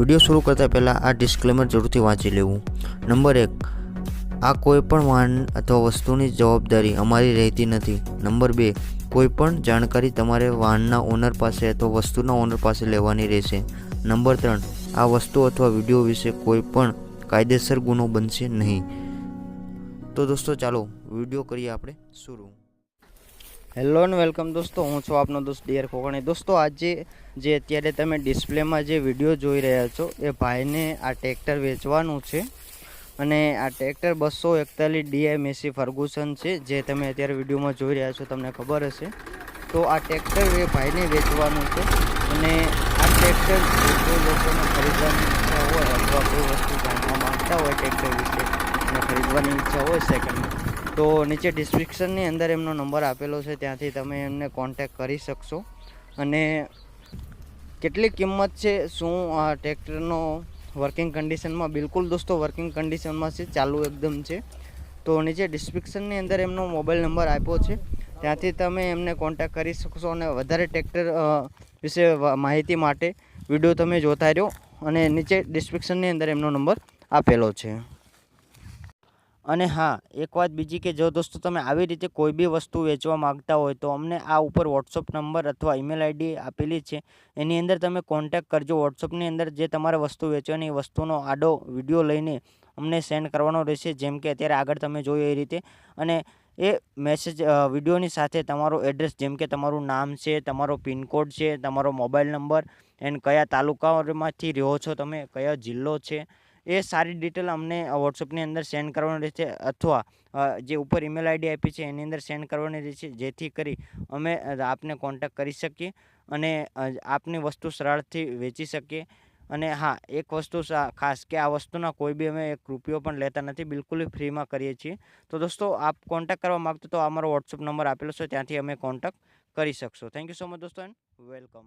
Video શરૂ કરતાં પહેલાં આ ડિસ્ક્લેમર જરૂરથી વાંચી લેવું. નંબર એક, આ કોઈપણ વાહન અથવા વસ્તુની જવાબદારી અમારી રહેતી નથી. નંબર બે કોઈ પણ જાણકારી તમારે વાહનના ઓનર પાસે અથવા વસ્તુના ઓનર પાસે લેવાની રહેશે. નંબર ત્રણ, આ વસ્તુ અથવા વીડિયો વિશે કોઈ પણ કાયદેસર ગુનો બનશે નહીં. તો દોસ્તો ચાલો વીડિયો કરીએ આપણે શરૂ. હેલો એન્ડ વેલકમ દોસ્તો, હું છું આપનો દોસ્ત ડિયર કોકણી દોસ્તો, આજે જે અત્યારે તમે ડિસ્પ્લેમાં જે વીડિયો જોઈ રહ્યા છો, એ ભાઈને આ ટ્રેક્ટર વેચવાનું છે. અને આ ટ્રેક્ટર બસો એકતાલીસ ડીએમએસી ફર્ગુસન છે, જે તમે અત્યારે વિડીયોમાં જોઈ રહ્યા છો, તમને ખબર હશે. તો આ ટ્રેક્ટર એ ભાઈને વેચવાનું છે. અને આ ટ્રેક્ટર કોઈ લોકોને ખરીદવાની ઈચ્છા હોય અથવા કોઈ વસ્તુ જાણવા માગતા હોય ટ્રેક્ટર વિશે અને ખરીદવાની ઈચ્છા હોય સેકન્ડ તો નીચે ડિસ્ક્રિપ્શનની અંદર એમનો નંબર આપેલો છે, ત્યાંથી તમે એમને કોન્ટેક કરી શકશો. અને કેટલી કિંમત છે, શું આ ટ્રેક્ટરનો વર્કિંગ કન્ડિશનમાં બિલકુલ દોસ્તો વર્કિંગ કન્ડિશનમાં છે, ચાલુ એકદમ છે. તો નીચે ડિસ્ક્રિપ્શનની અંદર એમનો મોબાઈલ નંબર આપ્યો છે. ત્યાંથી તમે એમને કોન્ટેક કરી શકશો અને વધારે ટ્રેક્ટર વિશે માહિતી માટે વીડિયો તમે જોતા રહ્યો. અને નીચે ડિસ્ક્રિપ્શનની અંદર એમનો નંબર આપેલો છે. અને હા, એક વાત બીજી કે જો દોસ્તો તમે આવી રીતે કોઈ બી વસ્તુ વેચવા માંગતા હોય તો અમને આ ઉપર વોટ્સઅપ નંબર અથવા ઈમેલ આઈડી આપેલી છે. એની અંદર તમે કોન્ટેક કરજો. વોટ્સઅપની અંદર જે તમારે વસ્તુ વેચવાની વસ્તુનો આડો વીડિયો લઈને અમને સેન્ડ કરવાનો રહેશે. જેમ કે અત્યારે આગળ તમે જોયું એ રીતે. અને એ મેસેજ વિડીયોની સાથે તમારો એડ્રેસ જેમ કે તમારું નામ છે, તમારો પિનકોડ છે, તમારો મોબાઈલ નંબર એન્ડ કયા તાલુકામાંથી રહ્યો છો તમે, કયો જિલ્લો છે એ સારી ડિટેલ અમને વોટ્સઅપની અંદર સેન્ડ કરવાની રહેશે અથવા જે ઉપર ઈમેલ આઈડી આપી છે એની અંદર સેન્ડ કરવાની રહેશે, જેથી કરી અમે આપને કોન્ટેક્ટ કરી શકીએ અને આપની વસ્તુ સરળથી વેચી શકીએ. અને હા, એક વસ્તુ ખાસ કે આ વસ્તુના કોઈ બી અમે એક રૂપિયો પણ લેતા નથી, બિલકુલ ફ્રીમાં કરીએ છીએ. તો દોસ્તો, આપ કોન્ટેક્ટ કરવા માગતો તો અમારો વોટ્સઅપ નંબર આપેલો છે, ત્યાંથી અમે કોન્ટેક્ટ કરી શકશો. થેન્ક યુ સો મચ દોસ્તો એન્ડ વેલકમ.